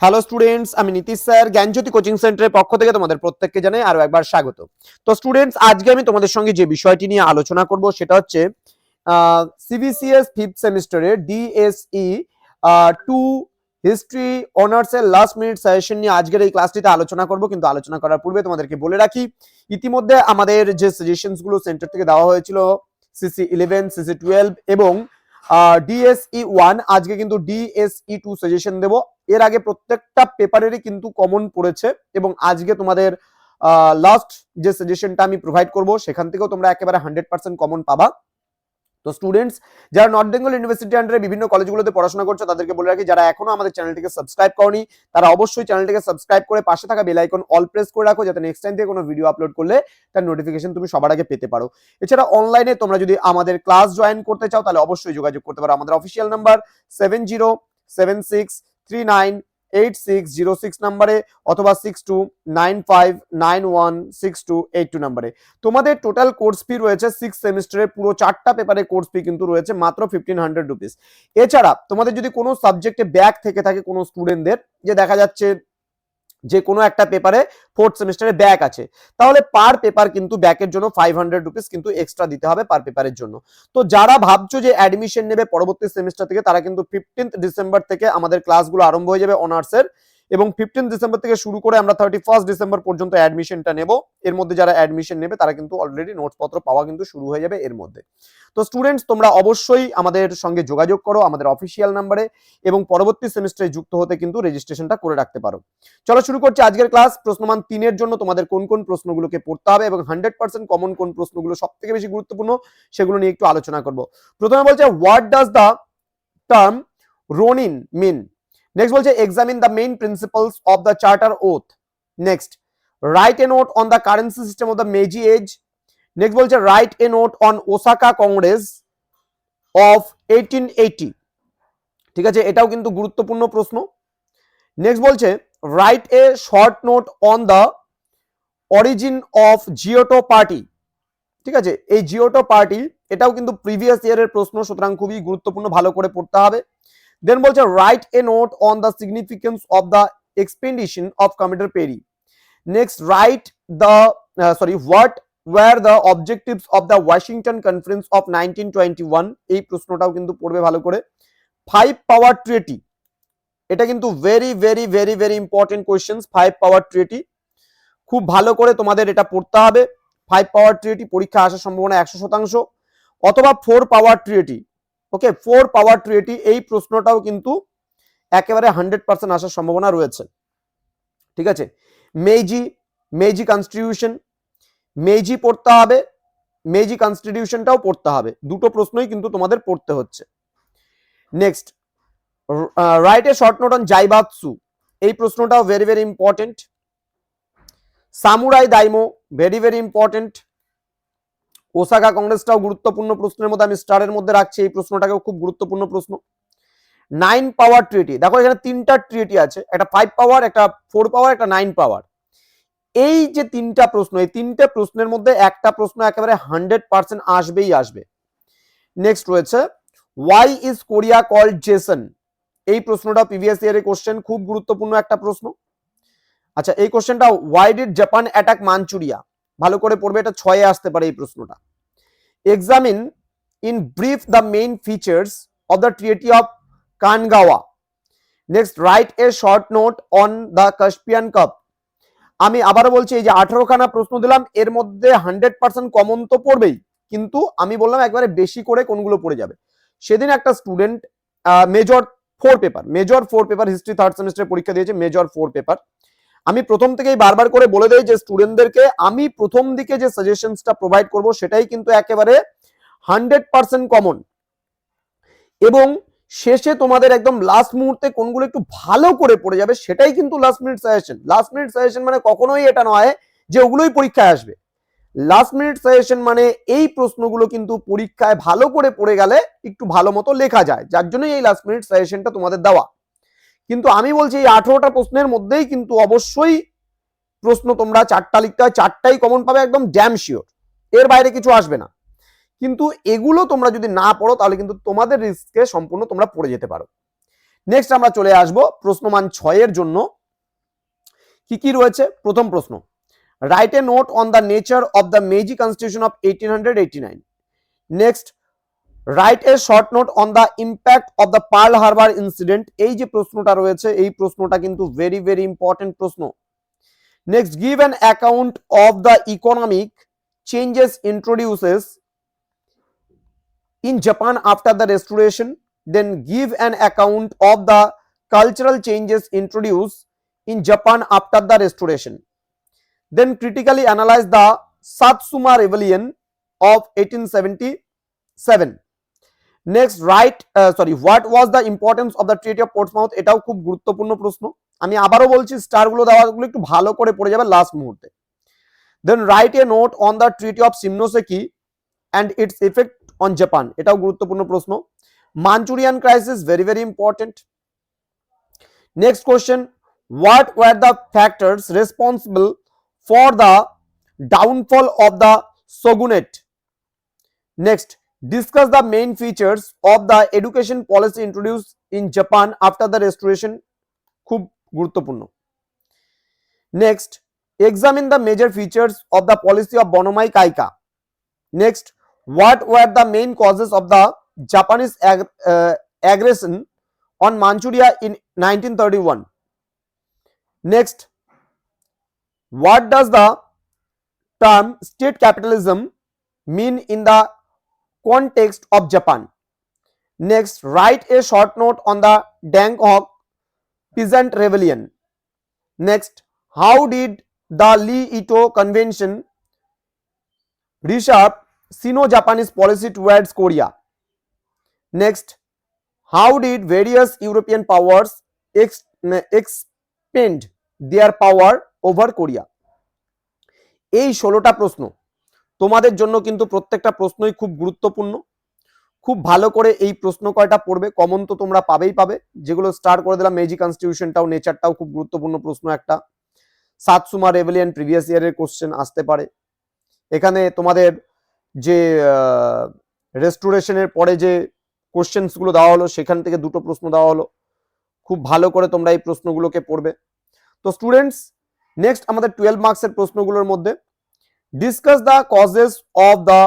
Hello students আমি Nitish sir, Gyanjyoti coaching সেন্টারের পক্ষ থেকে তোমাদের প্রত্যেককে জানাই আরও একবার স্বাগত। তো স্টুডেন্টস আজকে আমি তোমাদের সঙ্গে যে বিষয়টি নিয়ে আলোচনা করব সেটা হচ্ছে সিবিসিএস ফিফথ সেমিস্টারের ডিএসই টু হিস্ট্রি অনার্স এর লাস্ট মিনিট সাজেশন নিয়ে আজকের এই ক্লাসটিতে আলোচনা করব। কিন্তু আলোচনা করার পূর্বে তোমাদেরকে বলে রাখি, ইতিমধ্যে আমাদের যে সাজেশনসগুলো সেন্টার থেকে দেওয়া হয়েছিল সিসি ইলেভেন সিসি টুয়েলভ এবং ডিএসই ওয়ান আজকে কিন্তু ডিএসই টু সাজেশন দেবো। এর আগে প্রত্যেকটা পেপারেরই কিন্তু কমন পড়েছে এবং আজকে তোমাদের লাস্ট যে সাজেশনটা আমি প্রোভাইড করব, সেখান থেকেও তোমরা একেবারে হান্ড্রেড পার্সেন্ট কমন পাবা। তো স্টুডেন্টস যারা নর্থ বেঙ্গল ইউনিভার্সিটি আন্ডারে বিভিন্ন কলেজগুলোতে পড়াশোনা করছ, তাদেরকে বলে রাখি, যারা এখনও আমাদের চ্যানেলটিকে সাবস্ক্রাইব করনি, তারা অবশ্যই চ্যানেলটিকে সাবস্ক্রাইব করে পাশে থাকা বেল আইকন অল প্রেস করে রাখো, যাতে নেক্সট টাইম থেকে কোনো ভিডিও আপলোড করলে তার নোটিফিকেশন তুমি সবার আগে পেতে পারো। এছাড়া অনলাইনে তোমরা যদি আমাদের ক্লাস জয়েন করতে চাও, তাহলে অবশ্যই যোগাযোগ করতে পারো। আমাদের official number seven zero seven six three nine eight six zero six নাম্বারে অথবা six two nine five nine one six two eight two নাম্বারে। তোমাদের টোটাল কোর্স ফি রয়েছে সিক্স সেমিস্টারের পুরো চারটা পেপারে কোর্স ফি কিন্তু রয়েছে মাত্র ফিফটিন হান্ড্রেড রুপিস এছাড়া তোমাদের যদি কোনো সাবজেক্টে ব্যাক থেকে থাকে কোনো স্টুডেন্টদের যে দেখা যাচ্ছে যে কোনো একটা পেপারে ফোর্থ সেমিস্টারে ব্যাক আছে। তাহলে পার পেপার কিন্তু ব্যাকের জন্য ফাইভ হান্ড্রেড রুপিস কিন্তু এক্সট্রা দিতে হবে পার পেপারের জন্য। তো যারা ভাবছ যে অ্যাডমিশন নেবে পরবর্তী সেমিস্টার থেকে, তারা কিন্তু ফিফটিন্থ ডিসেম্বর থেকে আমাদের ক্লাসগুলো আরম্ভ হয়ে যাবে অনার্সের এবং ফিফটিন ডিসেম্বর থেকে শুরু করে আমরা থার্টি ফার্স্ট ডিসেম্বর পর্যন্ত অ্যাডমিশনটা নেব। এর মধ্যে যারা অ্যাডমিশন নেবে, তারা কিন্তু অলরেডি নোটস পত্র পাওয়া কিন্তু শুরু হয়ে যাবে এর মধ্যে। তো স্টুডেন্টস তোমরা অবশ্যই আমাদের সঙ্গে যোগাযোগ করো আমাদের অফিসিয়াল নাম্বারে এবং পরবর্তী সেমিস্টারে যুক্ত হতে কিন্তু রেজিস্ট্রেশনটা করে রাখতে পারো। চলো শুরু করছি আজকের ক্লাস প্রশ্নমান তিনের জন্য তোমাদের কোন কোন প্রশ্নগুলোকে পড়তে হবে এবং হান্ড্রেড পার্সেন্ট কমন কোন প্রশ্নগুলো সব থেকে বেশি গুরুত্বপূর্ণ সেগুলো নিয়ে একটু আলোচনা করব। প্রথমে বলছে what does the term ronin mean next বলছে examine the main principles of the charter oath next write a note on the currency system of the Meiji age next বলছে write a note on Osaka Congress of eighteen eighty ঠিক আছে, এটাও কিন্তু গুরুত্বপূর্ণ প্রশ্ন। Next বলছে write a short note on the origin of Jiyuto party ঠিক আছে, এই জিওটো পার্টি এটাও কিন্তু প্রিভিয়াস ইয়ারের প্রশ্ন, সুতরাং খুবই গুরুত্বপূর্ণ, ভালো করে পড়তে হবে। দেন বলছে write a note on the significance of the expedition of Commodore Perry next write the sorry what were the objectives of the Washington Conference of nineteen twenty one এই প্রশ্নটাও কিন্তু পড়বে ভালো করে। ফাইভ পাওয়ার ট্রেটি এটা কিন্তু very very very very important question five power treaty খুব ভালো করে তোমাদের এটা পড়তে হবে। ফাইভ পাওয়ার ট্রিয়েটি পরীক্ষা আসার সম্ভাবনা একশো শতাংশ। অথবা four power treaty okay four power two এটি এই প্রশ্নটাও কিন্তু একেবারে হান্ড্রেড পার্সেন্ট আসার সম্ভাবনা রয়েছে। ঠিক আছে? মেজি মেজি কনস্টিটিউশন মেজি পড়তে হবে মেজি কনস্টিটিউশনটাও পড়তে হবে। দুটো প্রশ্নই কিন্তু তোমাদের পড়তে হচ্ছে। Next write a short note on zaibatsu এই প্রশ্নটাও very very important samurai daimyo very very important Osaka কংগ্রেসটাও গুরুত্বপূর্ণ প্রশ্নের মধ্যে, আমি স্টারের মধ্যে রাখছি, এই প্রশ্নটাকেও খুব গুরুত্বপূর্ণ প্রশ্ন। নাইন পাওয়ার ট্রিটি দেখো এখানে তিনটা ট্রিটি আছে, একটা ফাইভ পাওয়ার একটা ফোর পাওয়ার একটা নাইন পাওয়ার এই যে তিনটা প্রশ্ন, এই তিনটে প্রশ্নের মধ্যে একটা প্রশ্ন একেবারে হান্ড্রেড পার্সেন্ট আসবেই আসবে। নেক্সট রয়েছে why is Korea called Chosen এই প্রশ্নটা প্রিভিয়াস ইয়ারের কোশ্চেন খুব গুরুত্বপূর্ণ একটা প্রশ্ন। আচ্ছা এই কোশ্চেনটা why did Japan attack Manchuria ভালো করে পড়বে, এটা ছয়ে আসতে পারে এই প্রশ্নটা। Examine in brief the main features of the treaty of Kanagawa next write a short note on the Caspian cup আমি আবারও বলছি, এই যে আঠারোখানা প্রশ্ন দিলাম, এর মধ্যে হান্ড্রেড পার্সেন্ট কমন তো পড়বেই, কিন্তু আমি বললাম একবারে বেশি করে কোনগুলো পড়ে যাবে। সেদিন একটা student major four paper major four paper history third সেমিস্টারে পরীক্ষা দিয়েছে মেজর ফোর পেপার আমি প্রথম থেকেই বারবার করে বলে দেই যে স্টুডেন্টদেরকে আমি প্রথম দিকে যে সাজেশনসটা প্রোভাইড করব সেটাই কিন্তু একেবারে হান্ড্রেড পার্সেন্ট কমন এবং শেষে তোমাদের একদম লাস্ট মুহূর্তে কোনগুলো একটু ভালো করে পড়ে যাবে সেটাই কিন্তু last minute suggestion last minute suggestion মানে কখনোই এটা নয় যে ওগুলোই পরীক্ষায় আসবে। লাস্ট মিনিট সাজেশন মানে এই প্রশ্নগুলো কিন্তু পরীক্ষায় ভালো করে পড়ে গেলে একটু ভালো মতো লেখা যায়। যার জন্যই এই লাস্ট মিনিট সাজেশনটা তোমাদের দেওয়া। কিন্তু আমি বলছি এই আঠেরোটা প্রশ্নের মধ্যেই কিন্তু অবশ্যই প্রশ্ন তোমরা চারটা লিখতে হয়। চারটাই কমন পাবে, একদম ড্যাম শিওর এর বাইরে কিছু আসবে না। কিন্তু এগুলো তোমরা যদি না পড়ো, তাহলে কিন্তু তোমাদের রিস্কে সম্পূর্ণ তোমরা পড়ে যেতে পারো। নেক্সট আমরা চলে আসব প্রশ্নমান ছয়ের জন্য। কি কি রয়েছে? প্রথম প্রশ্ন। Write a note on the nature of the Meiji constitution of eighteen hundred eighty nine next write a short note on the impact of the Pearl Harbor incident এই যে প্রশ্নটা রয়েছে, এই প্রশ্নটা কিন্তু ভেরি ভেরি ইম্পর্টেন্ট প্রশ্ন। Next give an account of the economic changes introduces in Japan after the restoration then give an account of the cultural changes introduce in Japan after the restoration then critically analyse the Satsuma rebellion of eighteen seventy seven Next, write sorry sorry, was the the importance of the of Portsmouth? এটাও খুব গুরুত্বপূর্ণ প্রশ্ন। আমি আবারও বলছি স্টারগুলো দেওয়াগুলো একটু ভালো করে পড়ে যাবে লাস্ট মুহূর্তে। Then write a note on the treaty of Shimonoseki and its effect on Japan এটাও গুরুত্বপূর্ণ প্রশ্ন। Manchurian crisis very very important next question what were the factors responsible for the downfall of the Shogunate next discuss the main features of the education policy introduce in Japan after the restoration খুব গুরুত্বপূর্ণ next examine the major features of the policy of Bunmei Kaika next what were the main causes of the Japanese ag- uh, aggression on Manchuria in 1931? Next, what does the term state capitalism mean in the context of Japan? Next, write a short note on the Danghok peasant rebellion. Next, how did the Lee Ito Convention reshape Sino-Japanese policy towards Korea. Next, how did various European powers ex- expend their power over Korea? এই ষোলোটা প্রশ্ন তোমাদের জন্য কিন্তু প্রত্যেকটা প্রশ্নই খুব গুরুত্বপূর্ণ। খুব ভালো করে এই প্রশ্ন কয়টা পড়বে কমন তো তোমরা পাবেই পাবে। যেগুলো স্টার্ট করে দিলাম মেজি কনস্টিটিউশনটাও নেচারটাও খুব গুরুত্বপূর্ণ প্রশ্ন একটা। সাতসুমা রেভেলিয়ান প্রিভিয়াস ইয়ারের কোশ্চেন আসতে পারে। এখানে তোমাদের যে রেস্টুরেশনের পরে যে কোশ্চেন্সগুলো দেওয়া হলো, সেখান থেকে দুটো প্রশ্ন দেওয়া হলো। খুব ভালো করে তোমরা এই প্রশ্নগুলোকে পড়বে। তো স্টুডেন্টস নেক্সট আমাদের টুয়েলভ মার্কসের প্রশ্নগুলোর মধ্যে Discuss the causes of the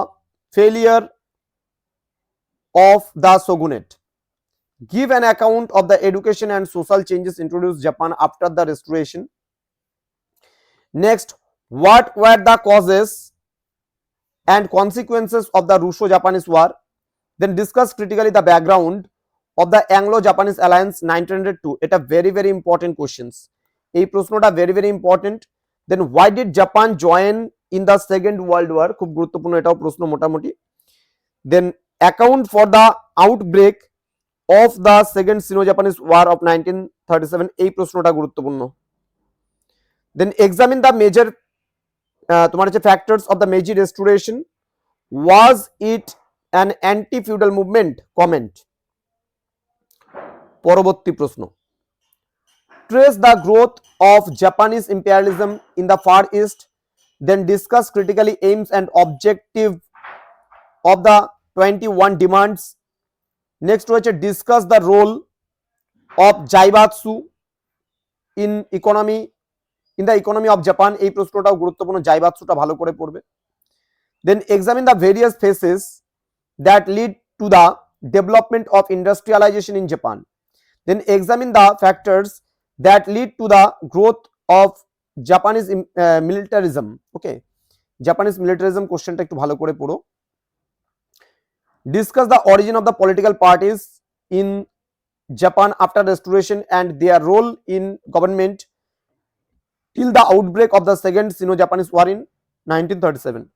failure of the shogunate give an account of the education and social changes introduce Japan after the restoration next what were the causes and consequences of the Russo-Japanese War. Then discuss critically the background of the Anglo-Japanese Alliance 1902. এটা very very important questions. এই প্রশ্নটা very very important. Then why did Japan join In the Second World War? খুব গুরুত্বপূর্ণ এটাও প্রশ্ন মোটামুটি. Then, account for the outbreak of the Second Sino-Japanese War of 1937. এই প্রশ্নটা গুরুত্বপূর্ণ. Then, examine the major তোমার হচ্ছে factors of the Meiji restoration was it an anti feudal movement comment পরবর্তী প্রশ্ন trace the growth of Japanese imperialism in the Far East discuss critically aims and objective of the twenty one demands next রয়েছে discuss the role of zaibatsu in economy in the economy of Japan এই প্রশ্নটাও গুরুত্বপূর্ণ জাইবাৎসুটা ভালো করে পড়বে। Then examine the various phases that lead to the development of industrialisation in Japan then examine the factors that lead to the growth of Japanese militarism okay Japanese militarism কোশ্চেনটা একটু ভালো করে পড়ো discuss the origin of the political parties in Japan after restoration and their role in government till the outbreak of the second Sino-Japanese War in 1937.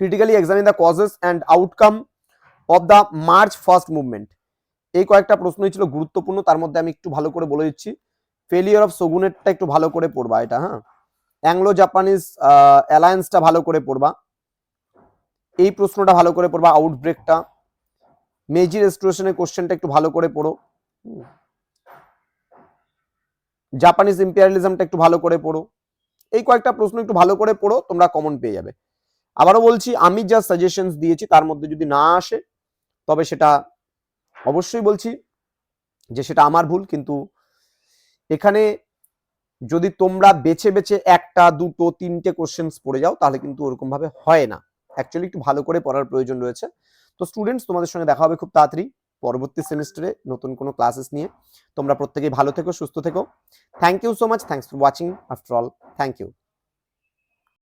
Critically examine the causes and outcome of the March First Movement. এই কয়েকটা প্রশ্নই ছিল গুরুত্বপূর্ণ, তার মধ্যে আমি একটু ভালো করে বলে দিচ্ছি ফেলিয়ার অফ সগুনেটটা একটু ভালো করে পড়বা এটা হ্যাঁ? অ্যাংলো জাপানিজ অ্যালায়েন্সটা ভালো করে পড়বা। এই প্রশ্নটা ভালো করে পড়বা আউটব্রেকটা মেজি রেস্টোরেশনের কোশ্চেনটা একটু ভালো করে পড়ো। জাপানিজ ইম্পিরিয়ালিজমটা একটু ভালো করে পড়ো। এই কয়েকটা প্রশ্ন একটু ভালো করে পড়ো, তোমরা কমন পেয়ে যাবে। আবারও বলছি, আমি যা সাজেশনস দিয়েছি, তার মধ্যে যদি না আসে, তবে সেটা অবশ্যই বলছি যে সেটা আমার ভুল, কিন্তু এখানে যদি তোমরা বেছে বেছে একটা, দুটো, তিনটে কোশ্চেন্স পড়ে যাও, তাহলে কিন্তু ওরকম ভাবে হয় না। অ্যাকচুয়ালি একটু ভালো করে পড়ার প্রয়োজন রয়েছে। তো স্টুডেন্টস তোমাদের সঙ্গে দেখা হবে খুব তাড়াতাড়ি পরবর্তী সেমিস্টারে নতুন কোনো ক্লাসেস নিয়ে। তোমরা প্রত্যেকেই ভালো থেকো, সুস্থ থেকো। Thank you so much thanks for watching after all thank you